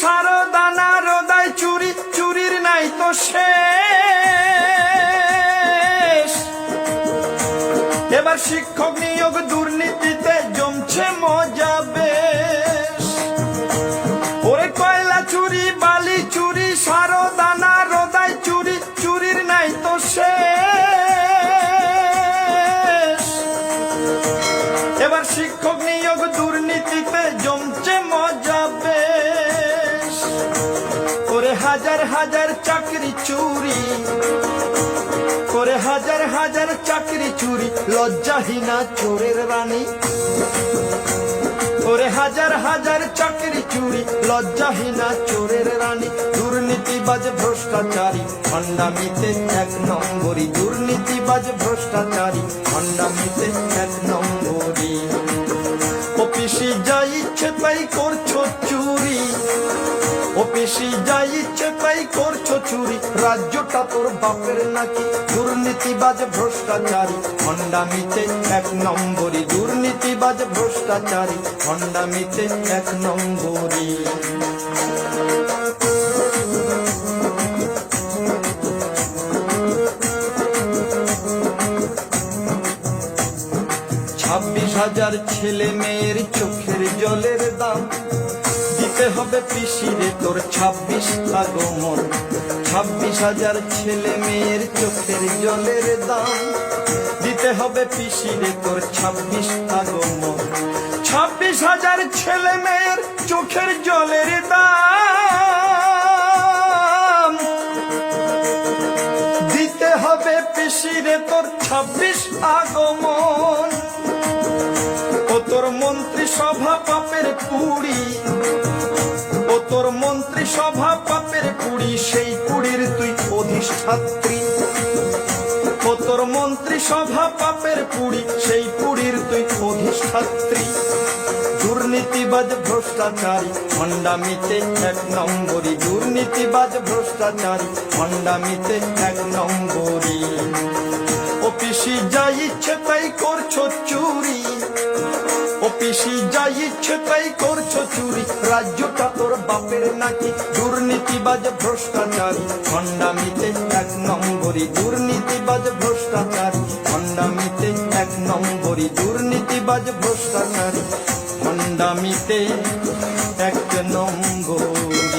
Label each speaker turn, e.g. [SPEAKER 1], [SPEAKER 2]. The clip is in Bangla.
[SPEAKER 1] সারদানা রোদায় চুরি, চুরির নাই তো শেষ। এবার শিক্ষক নিয়োগ দুর্নীতিতে জমছে মজা বেশ। ওরে কয়লা চুরি, বালি চুরি, সারদানা রোদায় চুরি, চুরির নাই তো শেষ। এবার শিক্ষক নিয়োগ দুর্নীতিতে জমছে মজা হাজার হাজার চাকরি চুরি। করে হাজার হাজার চাকরি চুরি, লজ্জাহীনা চোরের রানী। করে হাজার হাজার চাকরি চুরি, লজ্জাহীনা চোরের রানী। দুর্নীতিবাজ ভ্রষ্টাচারী খন্ডামিতে এক নম্বরই দুর্নীতিবাজ ভ্রষ্টাচারী খন্ডামিতে এক নম্বরই অফিসি যা ইচ্ছে তাই করছ চুরি। অফিসি যা ইচ্ছে তাই করছ চুরি। রাজ্যটা তোর বাপের নাকি? দুর্নীতিবাজ ভ্রষ্টাচারী। খন্ডামিতে এক নম্বরই। দুর্নীতিবাজ ভ্রষ্টাচারী। খন্ডামিতে এক নম্বরই। ছাব্বিশ হাজার ছেলে মেয়ের চোখের জলের দাম। হবে পিসিরে তোর ছাব্বিশ আগমন ছাব্বিশ হাজার ছেলে মেয়ের চোখের জলের দাম। দিতে হবে পিসিরে তোর ছাব্বিশ আগমন ছাব্বিশ হাজার ছেলে মেয়ের চোখের জলের দাম। দিতে হবে পিসিরে তোর ছাব্বিশ আগমন। তোর মন্ত্রী সভা পাপের কুড়ি। ও তোর মন্ত্রী সভা পাপের কুড়ি, সেই কুড়ির তুই অধিষ্ঠাত্রী। ও তোর মন্ত্রী সভা পাপের কুড়ি, সেই কুড়ির তুই অধিষ্ঠাত্রী। দুর্নীতিবাজ ভ্রষ্টাচারী খন্ডামিতে এক নম্বরী। দুর্নীতিবাজ ভ্রষ্টাচারী খন্ডামিতে এক নম্বরই অফিসি যা ইচ্ছে তাই করছ চুরি যাই ইচ্ছে তাই করছ চুরি। রাজ্যটা তোর বাপের নাকি? দুর্নীতিবাজ ভ্রষ্টাচারী। খন্ডামিতে এক নম্বরই দুর্নীতিবাজ ভ্রষ্টাচারী। খন্ডামিতে এক নম্বরই দুর্নীতিবাজ ভ্রষ্টাচারী। খন্ডামিতে এক নম্বর